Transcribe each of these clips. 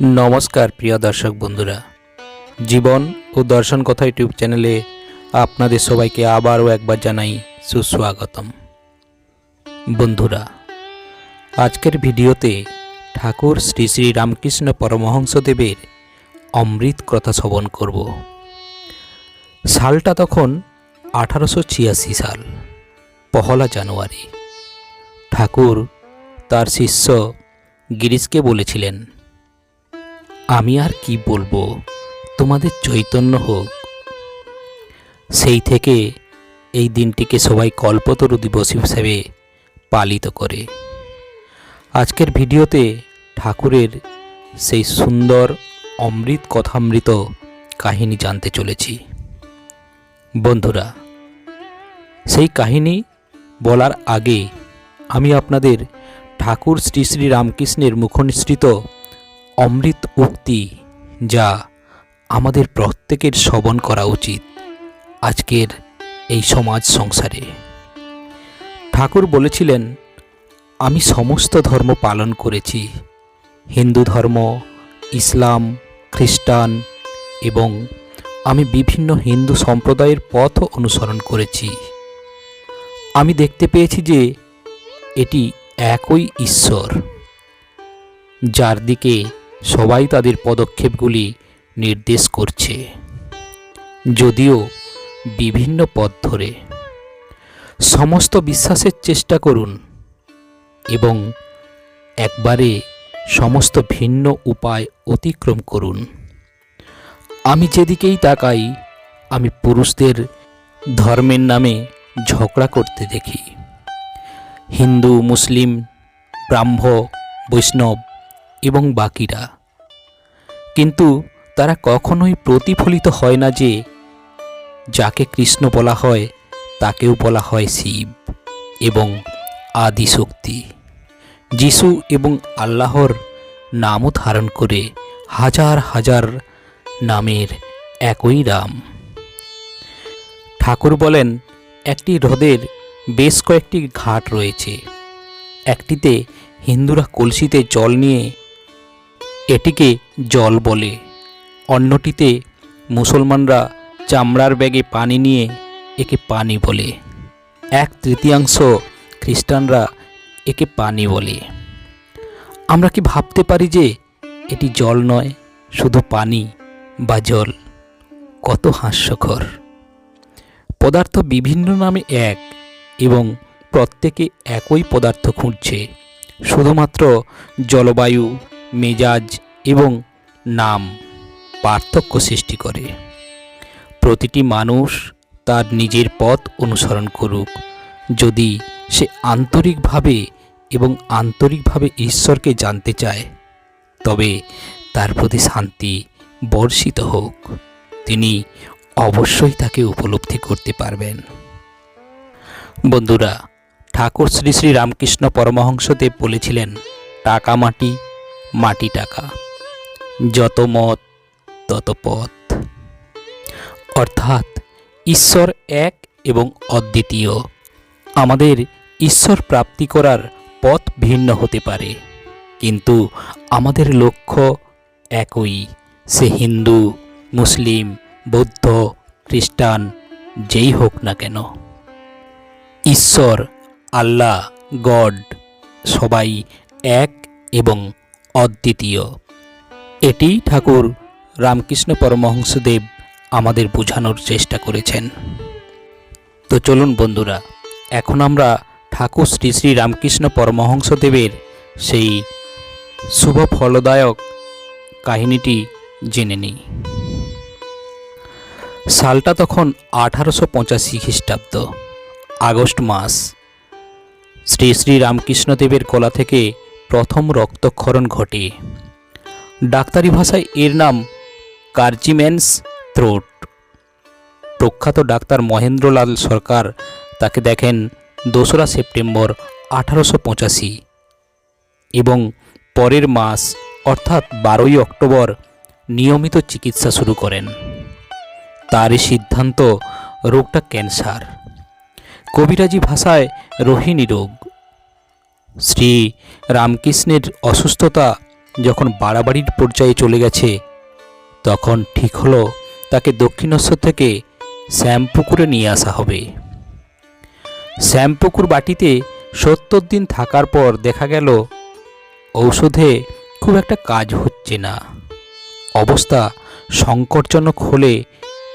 নমস্কার, প্রিয় দর্শক বন্ধুরা। জীবন ও দর্শন কথা ইউটিউব চ্যানেলে আপনাদের সবাইকে আবারও একবার জানাই সুস্বাগতম। বন্ধুরা, আজকের ভিডিওতে ঠাকুর শ্রী শ্রী রামকৃষ্ণ পরমহংসদেবের অমৃত কথা শ্রবণ করব। সালটা তখন আঠারোশো ছিয়াশি সাল, পহলা জানুয়ারি। ঠাকুর তার শিষ্য গিরিশকে বলেছিলেন আমি আর কি বলব? তোমাদের চৈতন্য হোক। সেই থেকে এই দিনটিকে সবাই কল্পতরু দিবস হিসেবে পালিত করে। আজকের ভিডিওতে ঠাকুরের সেই সুন্দর অমৃত কথামৃত কাহিনী জানতে চলেছি। বন্ধুরা, সেই কাহিনী বলার আগে আমি আপনাদের ঠাকুর শ্রী শ্রী রামকৃষ্ণের মুখনিসৃত অমৃত উক্তি যা আমাদের প্রত্যেকের শ্রবণ করা উচিত আজকের এই সমাজ সংসারে। ঠাকুর বলেছিলেন, আমি সমস্ত ধর্ম পালন করেছি। হিন্দু ধর্ম, ইসলাম, খ্রিস্টান এবং আমি বিভিন্ন হিন্দু সম্প্রদায়ের পথ অনুসরণ করেছি। আমি দেখতে পেয়েছি যে এটি একই ঈশ্বর, যার দিকে সবাই তাদের পদক্ষেপগুলি নির্দেশ করছে। যদিও বিভিন্ন পথ ধরে। সমস্ত বিশ্বাসের চেষ্টা করুন এবং একবারে সমস্ত ভিন্ন উপায় অতিক্রম করুন। আমি যেদিকেই তাকাই, আমি পুরুষদের ধর্মের নামে ঝগড়া করতে দেখি। হিন্দু, মুসলিম, ব্রাহ্ম, বৈষ্ণব এবং বাকিরা। কিন্তু তারা কখনোই প্রতিফলিত হয় না যে, যাকে কৃষ্ণ বলা হয়, তাকেও বলা হয় শিব এবং আদিশক্তি। যিশু এবং আল্লাহর নামও ধারণ করে হাজার হাজার নামের একই রাম। ঠাকুর বলেন, একটি হ্রদের বেশ কয়েকটি ঘাট রয়েছে। একটিতে হিন্দুরা কলসিতে জল নিয়ে এটিকে জল বলে। অন্যটিতে মুসলমানরা চামড়ার ব্যাগে পানি নিয়ে একে পানি বলে। এক তৃতীয়াংশ খ্রিস্টানরা একে পানি বলে। আমরা কি ভাবতে পারি যে এটি জল নয়, শুধু পানি বা জল? কত হাস্যকর। পদার্থ বিভিন্ন নামে এক এবং প্রত্যেকে একই পদার্থ খুঁজছে। শুধুমাত্র জলবায়ু মেজাজ এবং নাম পার্থক্য সৃষ্টি করে। প্রতিটি মানুষ তার নিজের পথ অনুসরণ করুক। যদি সে আন্তরিকভাবে এবং আন্তরিকভাবে ঈশ্বরকে জানতে চায়, তবে তার প্রতি শান্তি বর্ষিত হোক। তিনি অবশ্যই তাকে উপলব্ধি করতে পারবেন। বন্ধুরা, ঠাকুর শ্রী শ্রী রামকৃষ্ণ পরমহংসদেব বলেছিলেন, টাকা মাটি মাটি টাকা। যত মত, তত পথ। অর্থাৎ ঈশ্বর এক এবং অদ্বিতীয়। আমাদের ঈশ্বর প্রাপ্তি করার পথ ভিন্ন হতে পারে, কিন্তু আমাদের লক্ষ্য একই। সে হিন্দু, মুসলিম, বৌদ্ধ, খ্রিস্টান, যেই হোক না কেন। ঈশ্বর, আল্লাহ, গড, সবাই এক এবং অদ্বিতীয়। এটি ঠাকুর রামকৃষ্ণ পরমহংসদেব আমাদের বোঝানোর চেষ্টা করেছেন। তো চলুন বন্ধুরা, এখন আমরা ঠাকুর শ্রী শ্রী রামকৃষ্ণ পরমহংসদেবের সেই শুভ ফলদায়ক কাহিনীটি জেনে নিই। সালটা তখন আঠারোশো পঁচাশি খ্রিস্টাব্দ, আগস্ট মাস। শ্রী শ্রী রামকৃষ্ণদেবের গলা থেকে প্রথম রক্তক্ষরণ ঘটে। ডাক্তারি ভাষায় এর নাম কার্জিম্যান্স থ্রোট। প্রখ্যাত ডাক্তার মহেন্দ্রলাল সরকার তাকে দেখেন দোসরা সেপ্টেম্বর আঠারোশো পঁচাশি এবং পরের মাস, অর্থাৎ বারোই অক্টোবর, নিয়মিত চিকিৎসা শুরু করেন। তারই সিদ্ধান্ত, রোগটা ক্যান্সার। কবিরাজি ভাষায় রোহিণী রোগ। শ্রী রামকৃষ্ণের অসুস্থতা যখন বাড়াবাড়ির পর্যায়ে চলে গেছে, তখন ঠিক হলো তাকে দক্ষিণেশ্বর থেকে শ্যামপুকুরে নিয়ে আসা হবে। শ্যামপুকুর বাটিতে সত্তর দিন থাকার পর দেখা গেল, ঔষধে খুব একটা কাজ হচ্ছে না। অবস্থা সংকটজনক হলে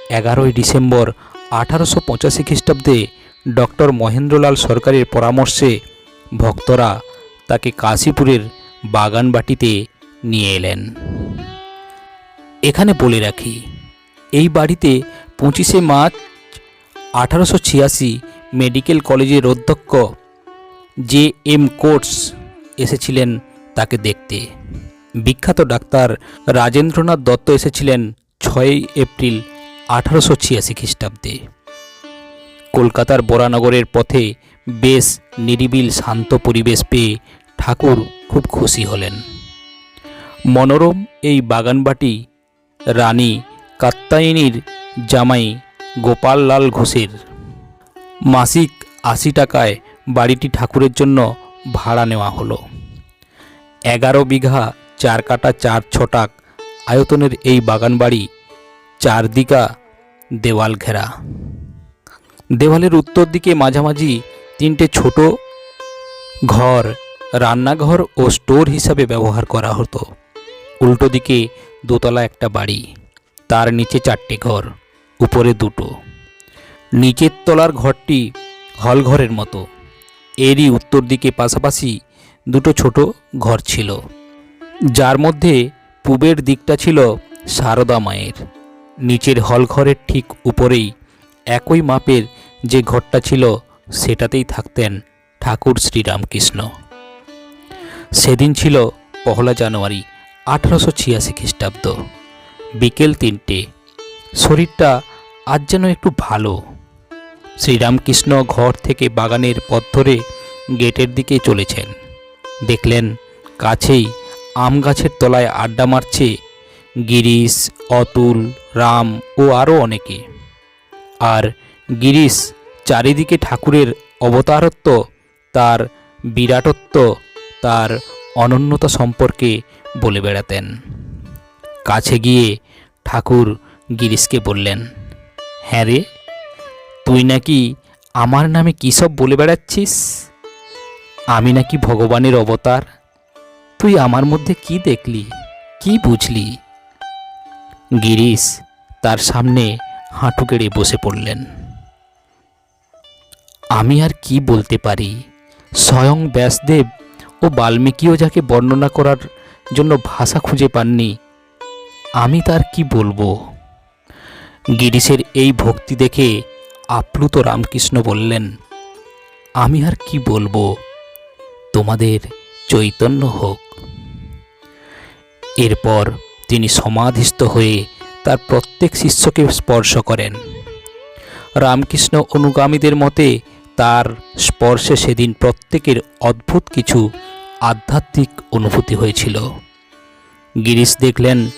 এগারোই ডিসেম্বর আঠারোশো পঁচাশি খ্রিস্টাব্দে ডক্টর মহেন্দ্রলাল সরকারের পরামর্শে ভক্তরা তাকে কাশীপুরের বাগানবাটিতে নিয়ে এলেন। এখানে বলে রাখি, এই বাড়িতে পঁচিশে মার্চ আঠারোশো ছিয়াশি মেডিকেল কলেজের অধ্যক্ষ জে এম কোর্স এসেছিলেন তাকে দেখতে। বিখ্যাত ডাক্তার রাজেন্দ্রনাথ দত্ত এসেছিলেন ছয়ই এপ্রিল আঠারোশো ছিয়াশি খ্রিস্টাব্দে। কলকাতার বরানগরের পথে বেশ নিরিবিল শান্ত পরিবেশ পেয়ে ঠাকুর খুব খুশি হলেন। মনোরম এই বাগানবাটি রানী কাত্তায়নীর জামাই গোপাললাল ঘোষের। মাসিক আশি টাকায় বাড়িটি ঠাকুরের জন্য ভাড়া নেওয়া হলো। এগারো বিঘা চার কাটা চার ছটাক আয়তনের এই বাগান বাড়ি চারদিকা দেওয়াল ঘেরা। দেওয়ালের উত্তর দিকে মাঝামাঝি তিনটে ছোট ঘর, রান্নাঘর ও স্টোর হিসাবে ব্যবহার করা হতো। উল্টো দিকে দোতলা একটা বাড়ি, তার নিচে চারটে ঘর, উপরে দুটো। নিচের তলার ঘরটি হলঘরের মতো। এরই উত্তর দিকে পাশাপাশি দুটো ছোট ঘর ছিল। যার মধ্যে পূবের দিকটা ছিল সারদা মায়ের। নিচের হলঘরের ঠিক উপরেই একই মাপের যে ঘরটা ছিল সেটাতেই থাকতেন ঠাকুর শ্রীরামকৃষ্ণ। সেদিন ছিল পহলা জানুয়ারি আঠারোশো ছিয়াশি খ্রিস্টাব্দ। বিকেল তিনটে। শরীরটা আজ যেন একটু ভালো। শ্রীরামকৃষ্ণ ঘর থেকে বাগানের পথ ধরে গেটের দিকে চলেছেন। দেখলেন কাছেই আম গাছের তলায় আড্ডা মারছে গিরিশ, অতুল, রাম ও আরও অনেকে। আর গিরিশ চারিদিকে ঠাকুরের অবতারত্ব, তার বিরাটত্ব, তার অনন্যতা সম্পর্কে বলে বেড়াতেন। কাছে গিয়ে ঠাকুর গিরিশকে বললেন হ্যাঁ রে, তুই নাকি আমার নামে কী সব বলে বেড়াচ্ছিস? আমি নাকি ভগবানের অবতার। তুই আমার মধ্যে কি দেখলি, কি বুঝলি? গিরিশ তার সামনে হাঁটু গেড়ে বসে পড়লেন। আমি আর কি বলতে পারি? স্বয়ং ব্যাসদেব ও বাল্মীকিও যাকে বর্ণনা করার জন্য ভাষা খুঁজে পাননি, আমি তার কি বলব? গিরিশের এই ভক্তি দেখে আপ্লুত রামকৃষ্ণ বললেন, আমি আর কি বলব? তোমাদের চৈতন্য হোক। এরপর তিনি সমাধিস্থ হয়ে তার প্রত্যেক শিষ্যকে স্পর্শ করেন। রামকৃষ্ণ অনুগামীদের মতে তার স্পর্শে সেদিন প্রত্যেকের অদ্ভুত কিছু আধ্যাত্মিক অনুভূতি হয়েছিল। গিরিশ দেখলেন,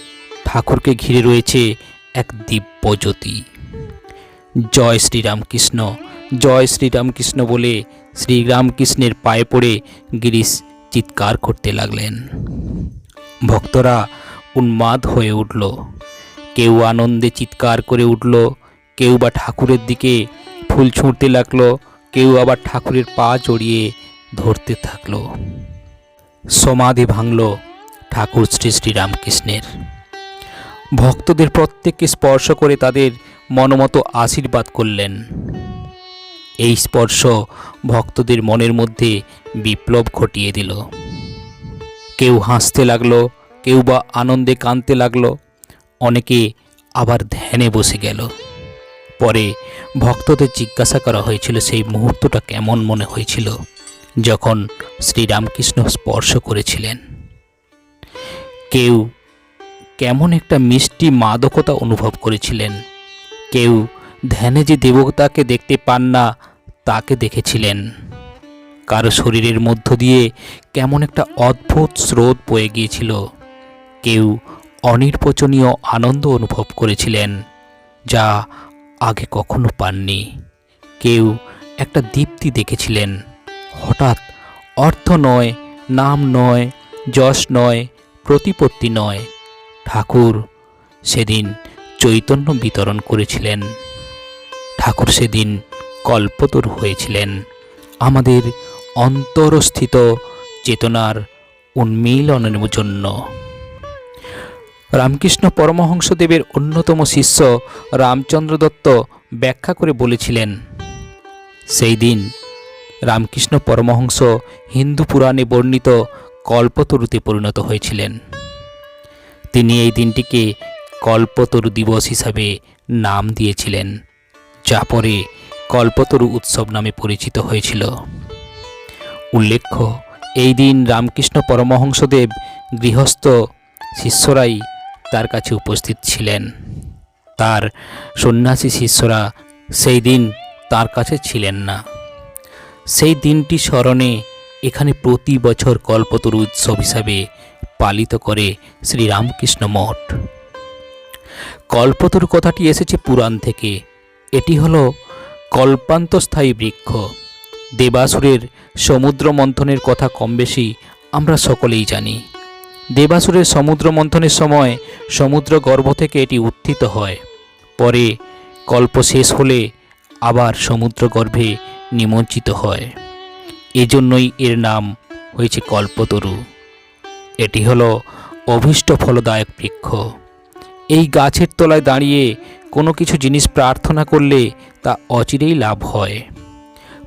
ঠাকুরকে ঘিরে রয়েছে এক দিব্য জ্যোতি। জয় শ্রীরামকৃষ্ণ জয় শ্রীরামকৃষ্ণ বলে শ্রীরামকৃষ্ণের পায়ে পড়ে গিরিশ চিৎকার করতে লাগলেন। ভক্তরা উন্মাদ হয়ে উঠল। কেউ আনন্দে চিৎকার করে উঠল, কেউ বা ঠাকুরের দিকে ফুল ছুঁড়তে লাগল কেউ আবার ঠাকুরের পা জড়িয়ে ধরতে থাকল। সমাধি ভাঙল ঠাকুর শ্রী শ্রীরামকৃষ্ণের ভক্তদের প্রত্যেককে স্পর্শ করে তাদের মনোমতো আশীর্বাদ করলেন। এই স্পর্শ ভক্তদের মনের মধ্যে বিপ্লব ঘটিয়ে দিল। কেউ হাসতে লাগল, কেউ বা আনন্দে কাঁদতে লাগল, অনেকে আবার ধ্যানে বসে গেল। পরে ভক্তদের জিজ্ঞাসা করা হয়েছিল সেই মুহূর্তটা কেমন মনে হয়েছিল, যখন শ্রীরামকৃষ্ণ স্পর্শ করেছিলেন। কেউ কেমন একটা মিষ্টি মাদকতা অনুভব করেছিলেন। কেউ ধ্যানে যে দেবতাকে দেখতে পান না, তাকে দেখেছিলেন। কারও শরীরের মধ্য দিয়ে কেমন একটা অদ্ভুত স্রোত বয়ে গিয়েছিল। কেউ অনির্বচনীয় আনন্দ অনুভব করেছিলেন, যা আগে কখনো পাননি। কেউ একটা দীপ্তি দেখেছিলেন। হঠাৎ অর্থ নয়, নাম নয়, যশ নয়, প্রতিপত্তি নয়। ঠাকুর সেদিন চৈতন্য বিতরণ করেছিলেন। ঠাকুর সেদিন কল্পতরু হয়েছিলেন। আমাদের অন্তরস্থিত চেতনার উন্মিলনের জন্য। রামকৃষ্ণ পরমহংসদেবের অন্যতম শিষ্য রামচন্দ্র দত্ত ব্যাখ্যা করে বলেছিলেন, সেই দিন রামকৃষ্ণ পরমহংস হিন্দু পুরাণে বর্ণিত কল্পতরুতে পরিণত হয়েছিলেন। তিনি এই দিনটিকে কল্পতরু দিবস হিসাবে নাম দিয়েছিলেন, যা পরে কল্পতরু উৎসব নামে পরিচিত হয়েছিল। উল্লেখ্য, এই দিন রামকৃষ্ণ পরমহংসদেব গৃহস্থ শিষ্যরাই তার কাছে উপস্থিত ছিলেন। তার সন্ন্যাসী শিষ্যরা সেই দিন তার কাছে ছিলেন না। সেই দিনটি স্মরণে এখানে প্রতি বছর কল্পতরু উৎসব হিসাবে পালিত করে শ্রীরামকৃষ্ণ মঠ। কল্পতরু কথাটি এসেছে পুরাণ থেকে। এটি হলো কল্পান্তস্থায়ী বৃক্ষ। দেবাসুরের সমুদ্র মন্থনের কথা কম বেশি আমরা সকলেই জানি। দেবাসুরের সমুদ্র মন্থনের সময় সমুদ্র গর্ভ থেকে এটি উত্থিত হয়। পরে কল্প শেষ হলে আবার সমুদ্র গর্ভে নিমজ্জিত হয়। এজন্যই এর নাম হয়েছে কল্পতরু। এটি হলো অভীষ্ট ফলদায়ক বৃক্ষ। এই গাছের তলায় দাঁড়িয়ে কোনো কিছু জিনিস প্রার্থনা করলে তা অচিরেই লাভ হয়।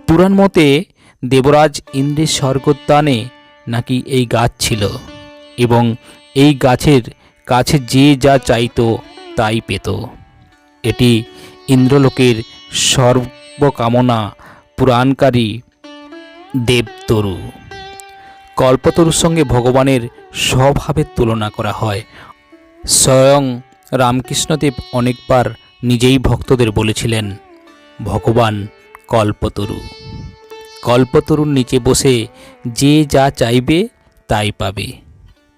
পুরাণ মতে দেবরাজ ইন্দ্রের স্বর্গোদ্যানে নাকি এই গাছ ছিল? এবং এই গাছের কাছে যে যা চাইতো তাই পেত। এটি ইন্দ্রলোকের সর্বকামনা পুরাণকারী দেবতরু। কল্পতরুর সঙ্গে ভগবানের স্বভাবের তুলনা করা হয়। স্বয়ং রামকৃষ্ণদেব অনেকবার নিজেই ভক্তদের বলেছিলেন, ভগবান কল্পতরু। কল্পতরুর নিচে বসে যে যা চাইবে তাই পাবে।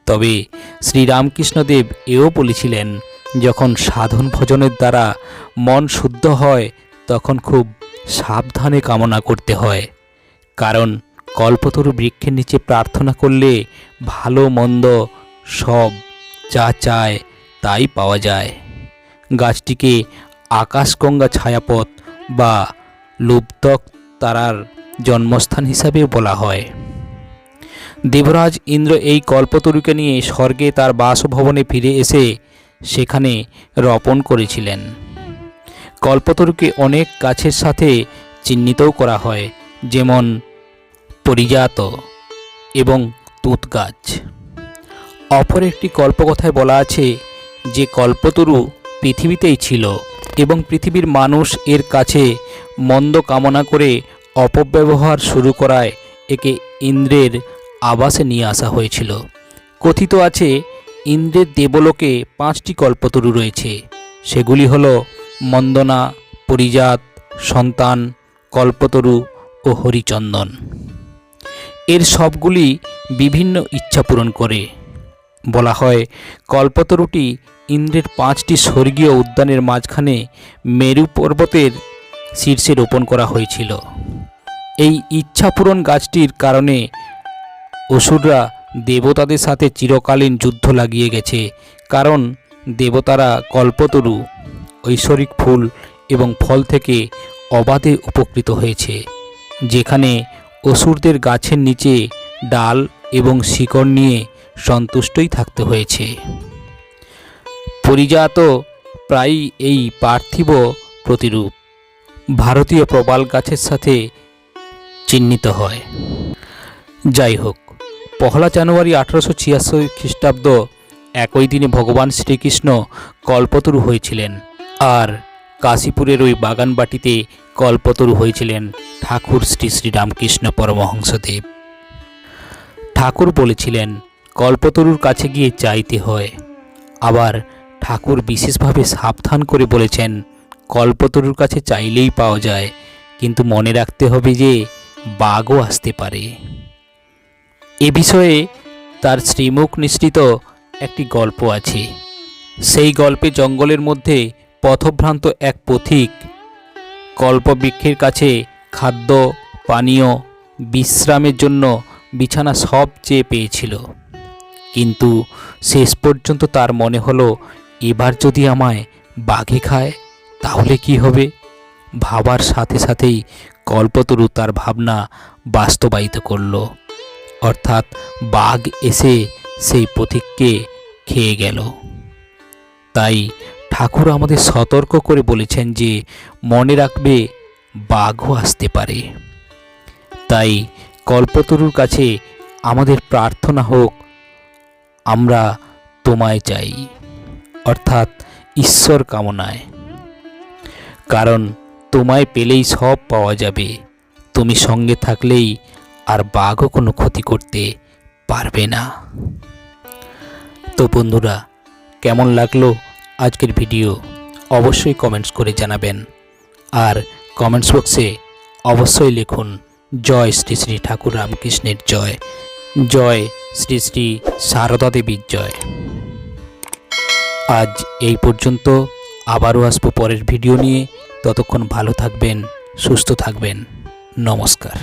তবে শ্রীরামকৃষ্ণদেব এও বলেছিলেন, যখন সাধন ভজনের দ্বারা মন শুদ্ধ হয়, তখন খুব সাবধানে কামনা করতে হয়। কারণ কল্পতরু বৃক্ষের নিচে প্রার্থনা করলে ভালো মন্দ সব যা চায় তাই পাওয়া যায়। গাছটিকে আকাশগঙ্গা ছায়াপথ বা লুপ্তক তারার জন্মস্থান হিসাবে বলা হয়। দেবরাজ ইন্দ্র এই কল্পতরুকে নিয়ে স্বর্গে তার বাসভবনে ফিরে এসে সেখানে রোপণ করেছিলেন। কল্পতরুকে অনেক গাছের সাথে চিহ্নিতও করা হয়, যেমন পরিজাত এবং তুত গাছ অপর একটি কল্পকথায় বলা আছে যে কল্পতরু পৃথিবীতেই ছিল এবং পৃথিবীর মানুষ এর কাছে মন্দ কামনা করে অপব্যবহার শুরু করায় একে ইন্দ্রের আবাসে নিয়ে আসা হয়েছিল। কথিত আছে, ইন্দ্রের দেবলোকে পাঁচটি কল্পতরু রয়েছে। সেগুলি হল মন্দনা, পরিজাত, সন্তান, কল্পতরু ও হরিচন্দন। এর সবগুলি বিভিন্ন ইচ্ছা পূরণ করে। বলা হয়, কল্পতরুটি ইন্দ্রের পাঁচটি স্বর্গীয় উদ্যানের মাঝখানে মেরু পর্বতের শীর্ষে রোপণ করা হয়েছিল। এই ইচ্ছাপূরণ গাছটির কারণে অসুররা দেবতাদের সাথে চিরকালীন যুদ্ধ লাগিয়ে গেছে, কারণ দেবতারা কল্পতরু, ঐশ্বরিক ফুল এবং ফল থেকে অবাধে উপকৃত হয়েছে, যেখানে অসুরদের গাছের নিচে ডাল এবং শিকড় নিয়ে সন্তুষ্টই থাকতে হয়েছে। পরিজাত প্রায়ই এই পার্থিব প্রতিরূপ ভারতীয় প্রবাল গাছের সাথে চিহ্নিত হয়। যাই হোক পহলা জানুয়ারি আঠারোশো ছিয়াশি খ্রিস্টাব্দ, একই দিনে ভগবান শ্রীকৃষ্ণ কল্পতরু হয়েছিলেন আর কাশীপুরের ওই বাগানবাটিতে কল্পতরু হয়েছিলেন ঠাকুর শ্রী শ্রীরামকৃষ্ণ পরমহংসদেব। ঠাকুর বলেছিলেন, কল্পতরুর কাছে গিয়ে চাইতে হয়। আবার ঠাকুর বিশেষভাবে সাবধান করে বলেছেন, কল্পতরুর কাছে চাইলেই পাওয়া যায়, কিন্তু মনে রাখতে হবে যে বাঘও আসতে পারে। এ বিষয়ে তার শ্রীমুখ নিঃসৃত একটি গল্প আছে। সেই গল্পে জঙ্গলের মধ্যে পথভ্রান্ত এক পথিক কল্পবৃক্ষের কাছে খাদ্য, পানীয়, বিশ্রামের জন্য বিছানা সব চেয়ে পেয়েছিল। কিন্তু শেষ পর্যন্ত তার মনে হলো, এবার যদি আমায় বাঘে খায়, তাহলে কি হবে? ভাবার সাথে সাথেই কল্পতরু তার ভাবনা বাস্তবায়িত করল। অর্থাৎ বাঘ এসে সেই পথিককে খেয়ে গেল। তাই ঠাকুর আমাদের সতর্ক করে বলেছেন যে, মনে রাখবে বাঘও আসতে পারে। তাই কল্পতরুর কাছে আমাদের প্রার্থনা হোক, আমরা তোমায় চাই। অর্থাৎ ঈশ্বর কামনায়। কারণ তোমায় পেলেই সব পাওয়া যাবে। তুমি সঙ্গে থাকলেই আর বাঘও কোনো ক্ষতি করতে পারবে না। তো বন্ধুরা, কেমন লাগল আজকের ভিডিও? অবশ্যই কমেন্টস করে জানাবেন। আর কমেন্টস বক্সে অবশ্যই লিখুন, জয় শ্রী শ্রী ঠাকুর রামকৃষ্ণের জয়। জয় শ্রী শ্রী সারদা দেবীর জয়। আজ এই পর্যন্ত, আবারও আসব পরের ভিডিও নিয়ে। ততক্ষণ ভালো থাকবেন, সুস্থ থাকবেন। নমস্কার।